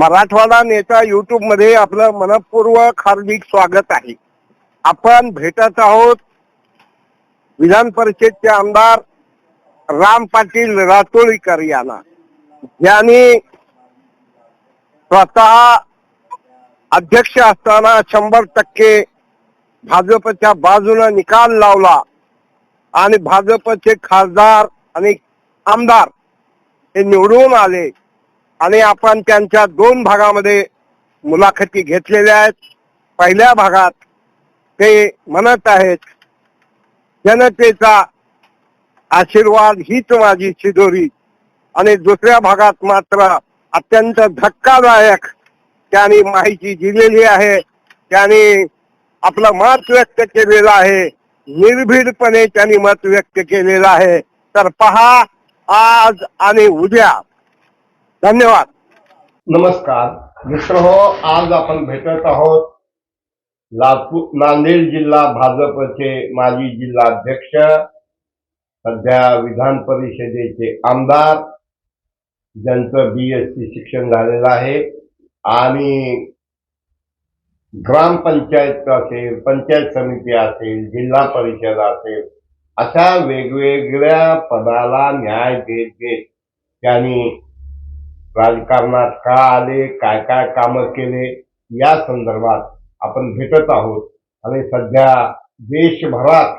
मराठवाडा नेता युट्यूबमध्ये आपलं मनपूर्वक हार्दिक स्वागत आहे. आपण भेटत आहोत विधान परिषदचे आमदार राम पाटील रातोळीकर यांना. यांनी स्वतः अध्यक्ष असताना शंभर टक्के भाजपच्या बाजूने निकाल लावला आणि भाजपचे खासदार आणि आमदार हे निवडून आले. आणि आपण त्यांच्या दोन भागामध्ये मुलाखती घेतलेल्या आहेत. पहिल्या भागात ते म्हणत आहेत जनतेचा आशीर्वाद हीच माझी शिदोरी. आणि दुसऱ्या भागात मात्र अत्यंत धक्कादायक त्यांनी माहिती दिलेली आहे. त्यांनी आपलं मत व्यक्त केलेलं आहे. निर्भीडपणे त्यांनी मत व्यक्त केलेलं आहे. तर पहा आज आणि उद्या. धन्यवाद. नमस्कार. मित्र हो आज आपण भेटत आहोत लातूर नांदेड जिल्हा भाजपचे माजी जिल्हाध्यक्ष सध्या विधान परिषदेचे आमदार ज्यांचं बी एस सी शिक्षण झालेलं आहे आणि ग्रामपंचायत असेल पंचायत समिती असेल जिल्हा परिषद असेल अशा वेगवेगळ्या पदाला न्याय देत देत त्यांनी राजकारणात का आले काय काय कामं केले या संदर्भात आपण भेटत आहोत. आणि सध्या देशभरात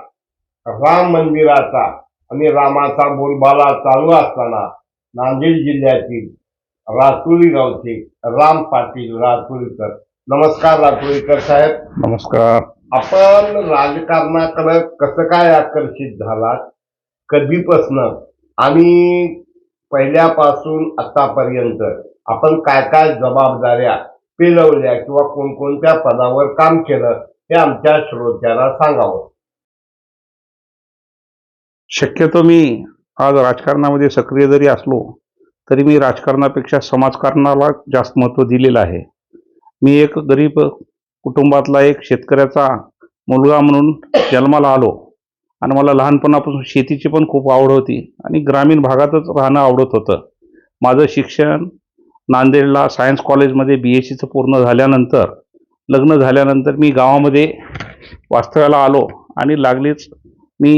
राम मंदिराचा आणि रामाचा बोलबाला चालू असताना नांदेड जिल्ह्यातील रातुरी गावचे राम पाटील रातुरीकर नमस्कार रातुरीकर साहेब. नमस्कार. आपण राजकारणाकडे कसं काय आकर्षित झालात? कधीपासनं? आणि पहिल्यापासून आतापर्यंत आपण काय काय जबाबदाऱ्या पेलवल्या किंवा कोणकोणत्या पदावर काम केलं हे आमच्या श्रोत्याला सांगावं. शक्यतो मी आज राजकारणामध्ये सक्रिय जरी असलो तरी मी राजकारणापेक्षा समाजकारणाला जास्त महत्त्व दिलेलं आहे. मी एक गरीब कुटुंबातला एक शेतकऱ्याचा मुलगा म्हणून जन्माला आलो. आणि मला लहानपणापासून शेतीची पण खूप आवड होती आणि ग्रामीण भागातच राहणं आवडत होतं. माझं शिक्षण नांदेडला सायन्स कॉलेजमध्ये बी एस सीचं पूर्ण झाल्यानंतर लग्न झाल्यानंतर मी गावामध्ये वास्तव्याला आलो आणि लागलीच मी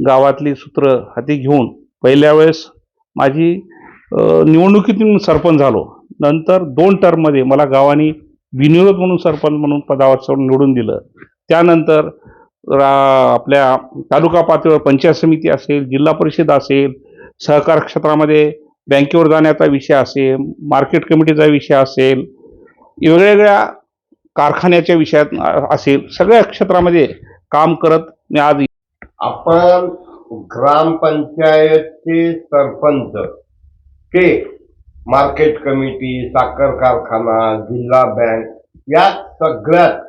गावातली सूत्र हाती घेऊन पहिल्या वेळेस माझी निवडणुकीतून सरपंच झालो. नंतर दोन टर्ममध्ये मला गावाने बिनविरोध म्हणून सरपंच म्हणून पदावर निवडून दिलं. त्यानंतर आपल्या तालुका पातळीवर पंचायत समिती असेल जिल्हा परिषद असेल सहकार क्षेत्रामध्ये बँकेवर जाण्याचा विषय असेल मार्केट कमिटीचा विषय असेल वेगवेगळ्या कारखान्याच्या विषयात असेल सगळ्या क्षेत्रामध्ये काम करत मी आज आपण ग्रामपंचायतचे सरपंच के मार्केट कमिटी साखर कारखाना जिल्हा बँक या सगळ्यात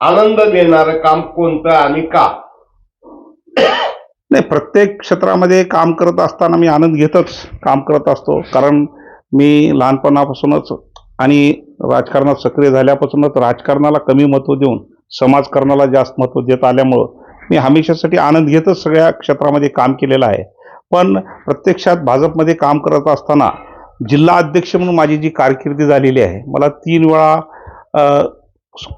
आनंद देणारं काम कोणतं आणि का? नाही प्रत्येक क्षेत्रामध्ये काम करत असताना मी आनंद घेतच काम करत असतो. कारण मी लहानपणापासूनच आणि राजकारणात सक्रिय झाल्यापासूनच राजकारणाला कमी महत्त्व देऊन समाजकारणाला जास्त महत्त्व देत आल्यामुळं मी हमेशासाठी आनंद घेतच सगळ्या क्षेत्रामध्ये काम केलेलं आहे. पण प्रत्यक्षात भाजपमध्ये काम करत असताना जिल्हा अध्यक्ष म्हणून माझी जी कारकिर्दी झालेली आहे मला तीन वेळा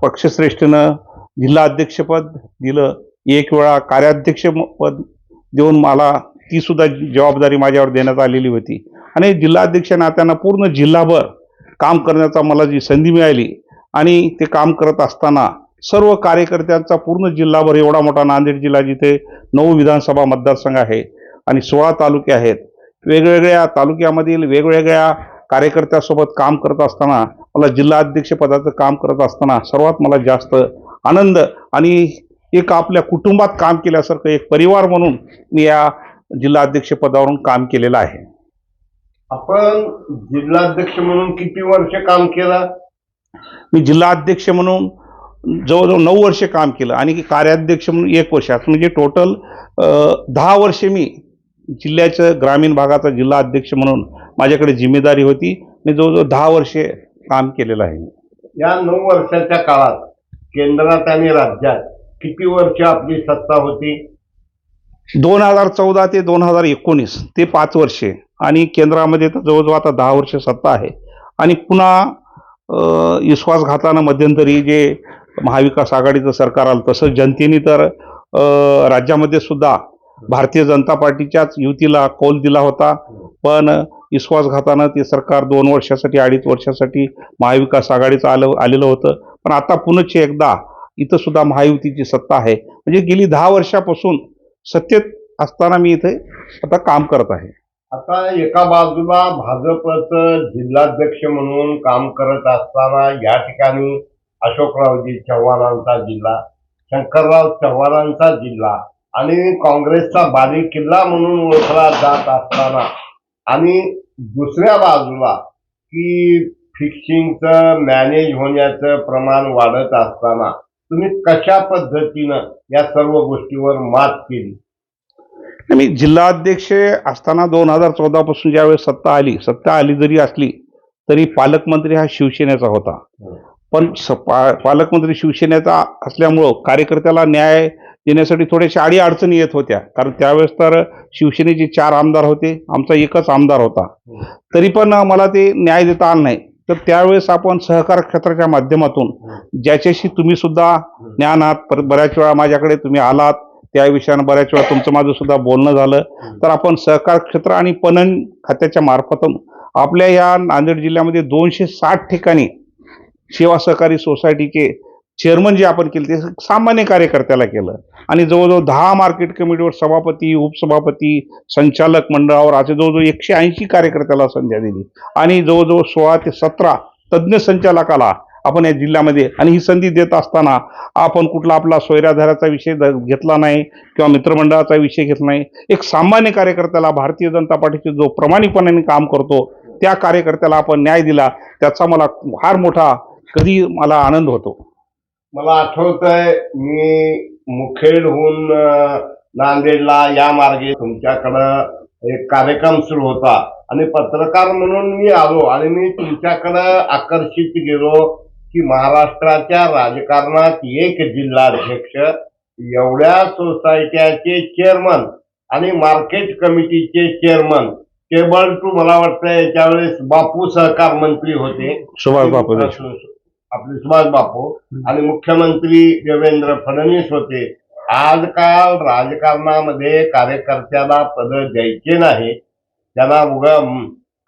पक्षश्रेष्ठीनं जिल्हा अध्यक्षपद दिलं. एक वेळा कार्याध्यक्ष पद देऊन मला ती सुद्धा जबाबदारी माझ्यावर देण्यात आलेली होती. आणि जिल्हाध्यक्ष नात्यानं पूर्ण जिल्हाभर काम करण्याचा मला जी संधी मिळाली आणि ते काम करत असताना सर्व कार्यकर्त्यांचा पूर्ण जिल्हाभर एवढा मोठा नांदेड जिल्हा जिथे नऊ विधानसभा मतदारसंघ आहे आणि सोळा तालुके आहेत. वेगवेगळ्या तालुक्यामधील वेगवेगळ्या कार्यकर्त्यासोबत काम करत असताना मला जिल्हाध्यक्ष पदाचं काम करत असताना सर्वात मला जास्त आनंद आणि एक आपल्या कुटुंबात काम केल्यासारखं एक परिवार म्हणून मी या जिल्हाध्यक्ष पदावरून काम केलेलं आहे. आपण जिल्हाध्यक्ष म्हणून किती वर्ष काम केलं? मी जिल्हाध्यक्ष म्हणून जवळजवळ नऊ वर्षे काम केलं आणि कार्याध्यक्ष म्हणून एक वर्ष. असं म्हणजे टोटल दहा वर्षे मी जिल्ह्याचं ग्रामीण भागाचा जिल्हा अध्यक्ष म्हणून माझ्याकडे जिम्मेदारी होती. मी जवळजवळ दहा वर्षे काम केलेलं आहे. या नऊ वर्षाच्या काळात केंद्रात आणि राज्यात किती वर्ष आपली सत्ता होती? दोन हजार चौदा ते दोन हजार एकोणीस ते पाच वर्षे. आणि केंद्रामध्ये तर जवळजवळ आता दहा वर्ष सत्ता आहे. आणि पुन्हा विश्वासघातानं मध्यंतरी जे महाविकास आघाडीचं सरकार आलं तसं जनतेने तर राज्यामध्ये सुद्धा भारतीय जनता पार्टीच्याच युतीला कौल दिला होता. पण विश्वासघातानं ते सरकार दोन वर्षासाठी अडीच वर्षासाठी महाविकास आघाडीचं आलं आलेलं होतं. पण आता पुनश्च एकदा इथं सुद्धा महायुतीची सत्ता आहे. म्हणजे गेली दहा वर्षापासून सत्तेत असताना मी इथे आता काम करत आहे. आता एका बाजूला भाजपचं जिल्हाध्यक्ष म्हणून काम करत असताना या ठिकाणी अशोकरावजी चव्हाणांचा जिल्हा शंकरराव चव्हाणांचा जिल्हा आणि काँग्रेसचा बारीक किल्ला म्हणून ओळखला जात असताना आणि दुसऱ्या बाजूला की फिक्सिंगचं मॅनेज होण्याचं प्रमाण वाढत असताना तुम्ही कशा पद्धतीनं या सर्व गोष्टीवर मात केली? मी जिल्हाध्यक्ष असताना दोन हजार चौदा पासून ज्यावेळेस सत्ता आली सत्ता आली जरी असली तरी पालकमंत्री हा शिवसेनेचा होता. पण स- पा- पालकमंत्री शिवसेनेचा असल्यामुळं कार्यकर्त्याला न्याय देण्यासाठी थोड्याशा आडी अडचणी येत होत्या. कारण त्यावेळेस तर शिवसेनेचे चार आमदार होते. आमचा एकच आमदार होता. तरी पण मला ते न्याय देता आला नाही. तर त्यावेळेस आपण सहकार क्षेत्राच्या माध्यमातून ज्याच्याशी तुम्ही सुद्धा ज्ञान आहात पर- बऱ्याच वेळा माझ्याकडे तुम्ही आलात. त्या विषयानं बऱ्याच वेळा तुमचं माझं सुद्धा बोलणं झालं. तर आपण सहकार क्षेत्र आणि पणन खात्याच्या मार्फतून आपल्या या नांदेड जिल्ह्यामध्ये दोनशे साठ ठिकाणी सेवा सहकारी सोसायटीचे चेअरमन जे आपण केलं ते सामान्य कार्यकर्त्याला केलं. आणि जवळजवळ दहा मार्केट कमिटीवर सभापती उपसभापती संचालक मंडळावर असे जवळजवळ एकशे ऐंशी कार्यकर्त्याला संध्या दिली. आणि जवळजवळ सोळा ते सतरा तज्ज्ञ संचालकाला आपण या जिल्ह्यामध्ये आणि ही संधी देत असताना आपण कुठला आपला स्वैराधाराचा विषय घेतला नाही किंवा मित्रमंडळाचा विषय घेतला नाही. एक सामान्य कार्यकर्त्याला भारतीय जनता पार्टीचे जो प्रामाणिकपणाने काम करतो त्या कार्यकर्त्याला आपण न्याय दिला त्याचा मला फार मोठा कधी मला आनंद होतो. मला आठवतंय मी मुखेडहून नांदेडला या मार्गे तुमच्याकडं एक कार्यक्रम सुरू होता आणि पत्रकार म्हणून मी आलो आणि मी तुमच्याकडं आकर्षित गेलो की महाराष्ट्राच्या राजकारणात एक जिल्हाध्यक्ष एवढ्या सोसायट्याचे चेअरमन आणि मार्केट कमिटीचे चेअरमन टेबल टू मला वाटतं याच्या वेळेस बापू सहकार मंत्री होते सुभाष बापू. आपले सुभाष बापू आणि मुख्यमंत्री देवेंद्र फडणवीस होते. आजकाल राजकारणामध्ये कार्यकर्त्याला पद द्यायचे नाही. त्यांना उगा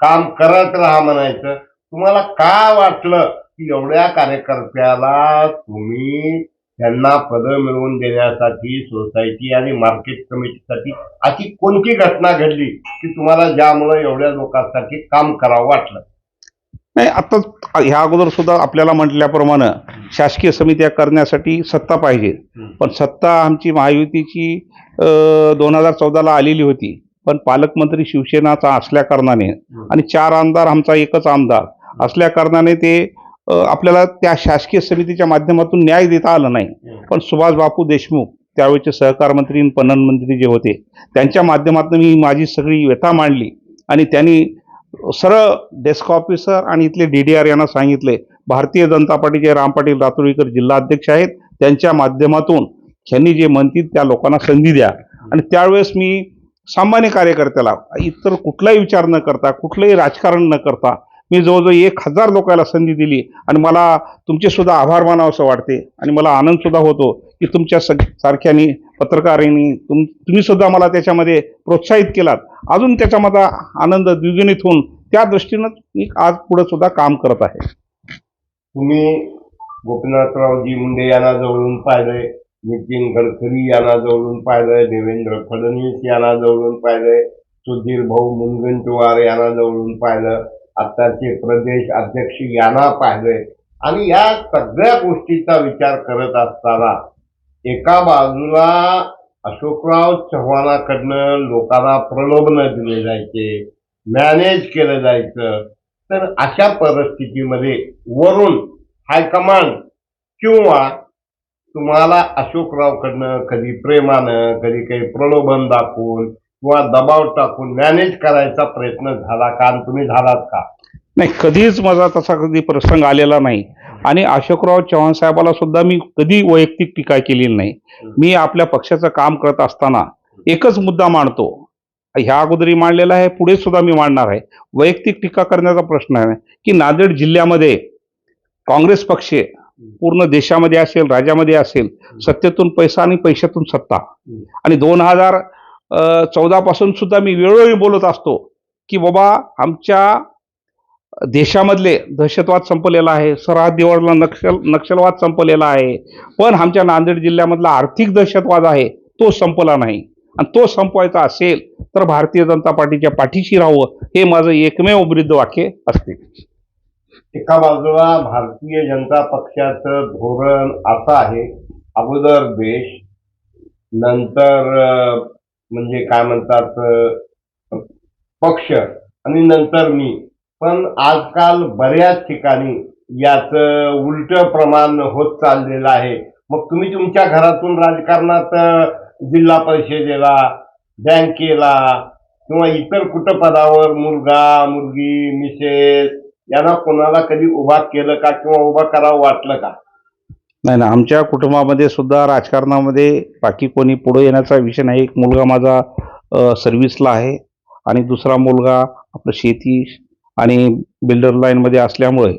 काम करत राहा म्हणायचं. तुम्हाला का वाटलं की एवढ्या कार्यकर्त्याला तुम्ही त्यांना पद मिळवून देण्यासाठी सोसायटी आणि मार्केट कमिटीसाठी अशी कोणती घटना घडली की तुम्हाला ज्यामुळे एवढ्या लोकांसाठी काम करावं वाटलं? नाही आता ह्या अगोदर सुद्धा आपल्याला म्हटल्याप्रमाणे शासकीय समित्या करण्यासाठी सत्ता पाहिजे. पण सत्ता आमची महायुतीची दोन हजार चौदाला आलेली होती. पण पालकमंत्री शिवसेनाचा असल्या कारणाने आणि चार आमदार आमचा एकच आमदार. असल्या कारणाने ते आपल्याला त्या शासकीय समितीच्या माध्यमातून न्याय देता आलं नाही. पण सुभाष बापू देशमुख त्यावेळेचे सहकार मंत्री पणन मंत्री जे होते त्यांच्या माध्यमातून मी माझी सगळी व्यथा मांडली आणि त्यांनी सरळ डेस्क ऑफिसर आणि इथले डी डी आर यांना सांगितले भारतीय जनता पार्टीचे राम पाटील रातुरीकर जिल्हाध्यक्ष आहेत. त्यांच्या माध्यमातून त्यांनी जे म्हणतील त्या लोकांना संधी द्या. आणि त्यावेळेस मी सामान्य कार्यकर्त्याला इतर कुठलाही विचार न करता कुठलंही राजकारण न करता मी जवळजवळ एक हजार लोकांना संधी दिली आणि मला तुमचे सुद्धा आभार मानावं असं वाटते आणि मला आनंदसुद्धा होतो की तुमच्या सग सारख्यानी पत्रकारांनी तुम तुम्ही सुद्धा मला त्याच्यामध्ये प्रोत्साहित केलात. अजून त्याच्यामध्ये आनंद द्विगुणित होऊन त्या दृष्टीनं मी आज पुढे सुद्धा काम करत आहे. तुम्ही गोपीनाथरावजी मुंडे यांना जवळून पाहिलंय नितीन गडकरी यांना जवळून पाहिलंय देवेंद्र फडणवीस यांना जवळून पाहिलंय सुधीर भाऊ मुनगंटीवार यांना जवळून पाहिलं आत्ताचे प्रदेश अध्यक्ष यांना पाहिलंय. आणि या सगळ्या गोष्टीचा विचार करत असताना एका बाजूला अशोकराव चव्हाणाकडनं लोकांना प्रलोभन दिले जायचे मॅनेज केलं जायचं तर अशा परिस्थितीमध्ये वरून हायकमांड किंवा तुम्हाला अशोकरावकडनं कधी प्रेमानं कधी काही प्रलोभन दाखवून किंवा दबाव टाकून मॅनेज करायचा प्रयत्न झाला का आणि तुम्ही झालात का? नाही कधीच माझा तसा कधी प्रसंग आलेला नाही. आणि अशोकराव चव्हाण साहेबाला सुद्धा मी कधी वैयक्तिक टीका केलेली नाही. मी आपल्या पक्षाचं काम करत असताना एकच मुद्दा मांडतो. ह्या अगोदरी मांडलेला आहे पुढे सुद्धा मी मांडणार आहे. वैयक्तिक टीका करण्याचा प्रश्न आहे की नांदेड जिल्ह्यामध्ये काँग्रेस पक्ष पूर्ण देशामध्ये असेल राज्यामध्ये असेल सत्तेतून पैसा आणि पैशातून सत्ता. आणि दोन हजार चौदा पासून सुद्धा मी वेळोवेळी बोलत असतो की बाबा आमच्या देशामधले दहशतवाद संपलेला आहे सरहद्दीवरला नक्षल नक्षलवाद संपलेला आहे. पण आमच्या नांदेड जिल्ह्यामधला आर्थिक दहशतवाद आहे तो संपला नाही. आणि तो संपवायचा असेल तर भारतीय जनता पार्टीच्या पाठीशी राहावं हे माझं एकमेव वृद्ध वाक्य असते. एका बाजूला भारतीय जनता पक्षाचं धोरण असं आहे अगोदर देश नंतर म्हणजे काय म्हणतात पक्ष आणि नंतर मी. पण आजकाल बऱ्याच ठिकाणी याचं उलट प्रमाण होत चाललेलं आहे. मग तुम्ही तुमच्या घरातून राजकारणात जिल्हा परिषदेला बँकेला किंवा इतर कुठं पदावर मुलगा मुलगी मिसेस यांना कोणाला कधी उभा केलं का किंवा उभा करावं वाटलं का? नाही ना आमच्या कुटुंबामध्ये सुद्धा राजकारणामध्ये बाकी कोणी पुढे येण्याचा विषय नाही. एक मुलगा माझा सर्व्हिसला आहे आणि दुसरा मुलगा आपलं शेती आणि बिल्डर लाईनमध्ये असल्यामुळे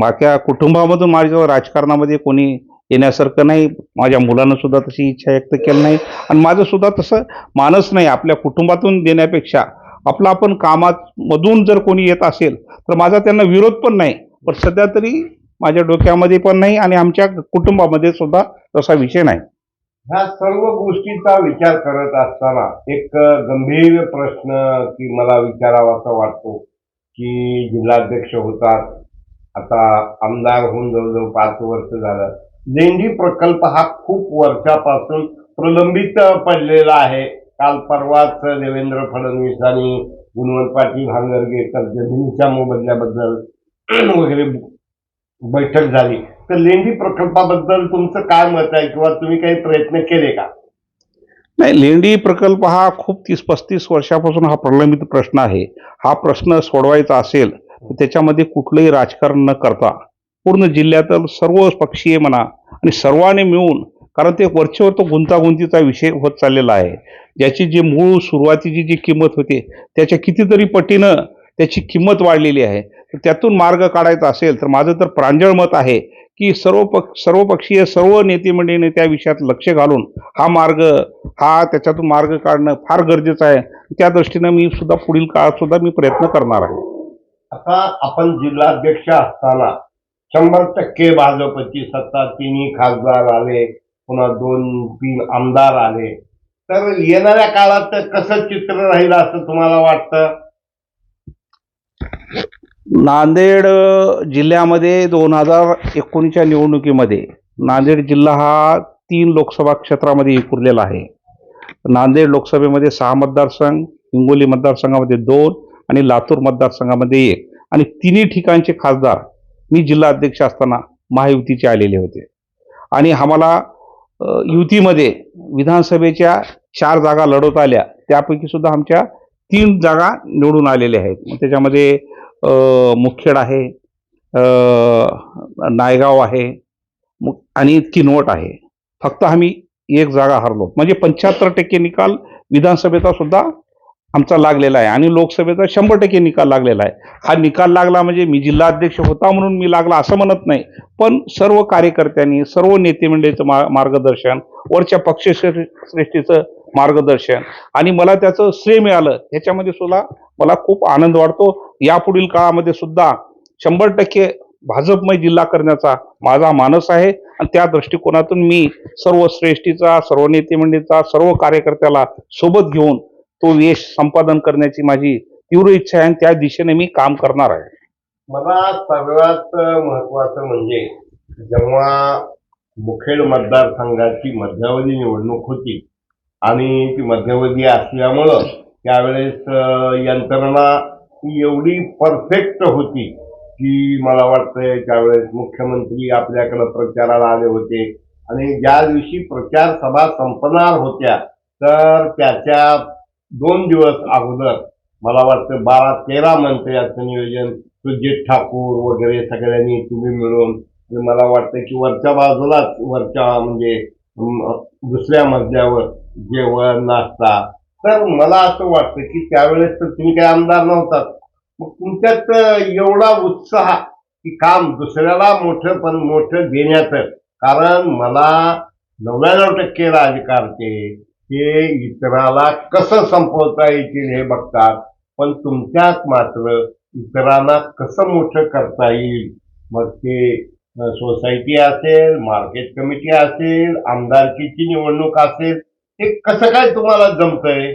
माझ्या कुटुंबामधून माझ्या राजकारणामध्ये कोणी येण्यासारखं नाही. माझ्या मुलानं सुद्धा तशी इच्छा व्यक्त केली नाही. आणि माझं सुद्धा तसं मानस नाही. आपल्या कुटुंबातून देण्यापेक्षा आपलं आपण कामामधून जर कोणी येत असेल तर माझा त्यांना विरोध पण नाही. पण सध्या तरी माझ्या डोक्यामध्ये पण नाही आणि आमच्या कुटुंबामध्ये सुद्धा तसा विषय नाही. ह्या सर्व गोष्टीचा विचार करत असताना एक गंभीर प्रश्न की मला विचारावासा वाटतो. की जिल्हाध्यक्ष होतात. आता आमदार होऊन जवळजवळ पाच वर्ष झालं. लेंडी प्रकल्प हा खूप वर्षापासून प्रलंबित पडलेला आहे. काल परवाच देवेंद्र फडणवीस आणि गुणवंत पाटील भांगरगेकर जमिनीच्या मोबदल्याबद्दल वगैरे बैठक झाली. तर लेंडी प्रकल्पाबद्दल तुमचं काय मत आहे किंवा तुम्ही काही प्रयत्न केले का? नाही लेंडी प्रकल्प हा खूप तीस पस्तीस वर्षापासून हा प्रलंबित प्रश्न आहे. हा प्रश्न सोडवायचा असेल तर त्याच्यामध्ये कुठलंही राजकारण न करता पूर्ण जिल्ह्यातील सर्व पक्षीय म्हणा आणि सर्वांनी मिळून कारण ते वरचेवर तो गुंतागुंतीचा विषय होत चाललेला आहे. ज्याची जी मूळ सुरुवातीची जी किंमत होती त्याच्या कितीतरी पटीनं त्याची किंमत वाढलेली आहे. तर त्यातून मार्ग काढायचा असेल तर माझं तर प्रांजळ मत आहे की सर्व पक्ष सर्वपक्षीय सर्व नेते मंडळीने त्या विषयात लक्ष घालून हा मार्ग हा त्याच्यातून मार्ग काढणं फार गरजेचं आहे. त्या दृष्टीनं मी सुद्धा पुढील काळात सुद्धा मी प्रयत्न करणार आहे. आता आपण जिल्हाध्यक्ष असताना शंभर टक्के भाजपची सत्ता तिन्ही खासदार आले पुन्हा दोन तीन आमदार आले. तर येणाऱ्या काळात कसं चित्र राहील असं तुम्हाला वाटतं? नांदेड जिल्ह्यामध्ये दोन हजार एकोणीसच्या निवडणुकीमध्ये नांदेड जिल्हा हा तीन लोकसभा क्षेत्रामध्ये विखुरलेला आहे. नांदेड लोकसभेमध्ये सहा मतदारसंघ हिंगोली मतदारसंघामध्ये दोन आणि लातूर मतदारसंघामध्ये एक. आणि तिन्ही ठिकाणचे खासदार मी जिल्हा अध्यक्ष असताना महायुतीचे आलेले होते. आणि आम्हाला युतीमध्ये विधानसभेच्या चार जागा लढवता आल्या. त्यापैकी सुद्धा आमच्या तीन जागा निवडून आलेल्या आहेत. मग त्याच्यामध्ये मुखेड आहे नायगाव आहे मग आणि किनवट आहे. फक्त आम्ही एक जागा हरलो. म्हणजे पंच्याहत्तर टक्के निकाल विधानसभेचा सुद्धा आमचा लागलेला आहे आणि लोकसभेचा शंभर टक्के निकाल लागलेला आहे. हा निकाल लागला म्हणजे मी जिल्हाध्यक्ष होता म्हणून मी लागला असं म्हणत नाही. पण सर्व कार्यकर्त्यांनी सर्व नेते मंडळीचं मा मार्गदर्शन वरच्या पक्षश्रेष्ठीचं मार्गदर्शन आणि मला त्याचं श्रेय मिळालं. ह्याच्यामध्ये सुद्धा मला खूप आनंद वाटतो. यापुढील काळामध्ये सुद्धा शंभर टक्के भाजपमय जिल्हा करण्याचा माझा मानस आहे. आणि त्या दृष्टिकोनातून मी सर्व श्रेष्ठीचा सर्व नेते मंडळीचा सर्व कार्यकर्त्याला सोबत घेऊन तो यश संपादन करण्याची माझी तीव्र इच्छा आहे. आणि त्या दिशेने मी काम करणार आहे. मला सर्वात महत्वाचं म्हणजे जेव्हा मुखेड मतदारसंघाची मध्यावधी निवडणूक होती आणि ती मध्यावधी असल्यामुळं त्यावेळेस यंत्रणा एवढी परफेक्ट होती की मला वाटतंय त्यावेळेस मुख्यमंत्री आपल्याकडं प्रचाराला आले होते. आणि ज्या दिवशी प्रचार सभा संपणार होत्या तर त्याच्या दोन दिवस अगोदर मला वाटतं बारा तेरा मंत्र्याचं नियोजन सुजित ठाकूर वगैरे सगळ्यांनी तुम्ही मिळून आणि मला वाटतं की वरच्या बाजूलाच वरच्या म्हणजे दुसऱ्या मजल्यावर जेवण नाश्ता तर मला असं वाटतं की त्यावेळेस तर तुम्ही काही आमदार नव्हतात. मग तुमच्यात एवढा उत्साह की काम दुसऱ्याला मोठं पण मोठं देण्याचं. कारण मला नव्याण्णव टक्के राजकारते ते इतराला कसं संपवता येतील हे बघतात. पण तुमच्यात मात्र इतरांना कसं मोठं करता येईल? मग ते सोसायटी असेल मार्केट कमिटी असेल आमदारकीची निवडणूक असेल हे कसं काय तुम्हाला जमतंय?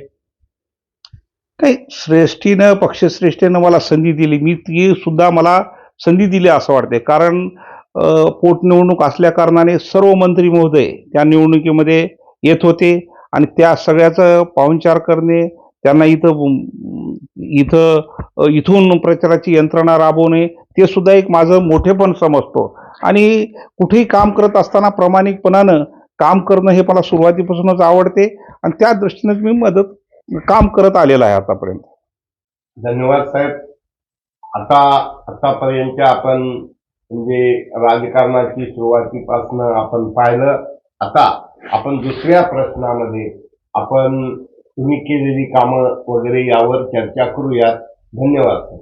काही श्रेष्ठीनं पक्षश्रेष्ठीनं मला संधी दिली. मी ती सुद्धा मला संधी दिली असं वाटते कारण पोटनिवडणूक असल्या कारणाने सर्व मंत्री महोदय त्या निवडणुकीमध्ये येत होते आणि त्या सगळ्याचं पाहुणचार करणे त्यांना इथं इथं इथून प्रचाराची यंत्रणा राबवणे ते सुद्धा एक माझं मोठेपण समजतो. आणि कुठेही काम करत असताना प्रामाणिकपणानं काम करणं हे मला सुरुवातीपासूनच आवडते आणि त्या दृष्टीनं मी मदत काम करत आलेलं आहे आतापर्यंत. धन्यवाद साहेब. आता आतापर्यंत आपण म्हणजे राजकारणाची सुरुवातीपासून आपण पाहिलं. आता आपण दुसऱ्या प्रश्नामध्ये आपण तुम्ही केलेली कामं वगैरे यावर चर्चा करूयात. धन्यवाद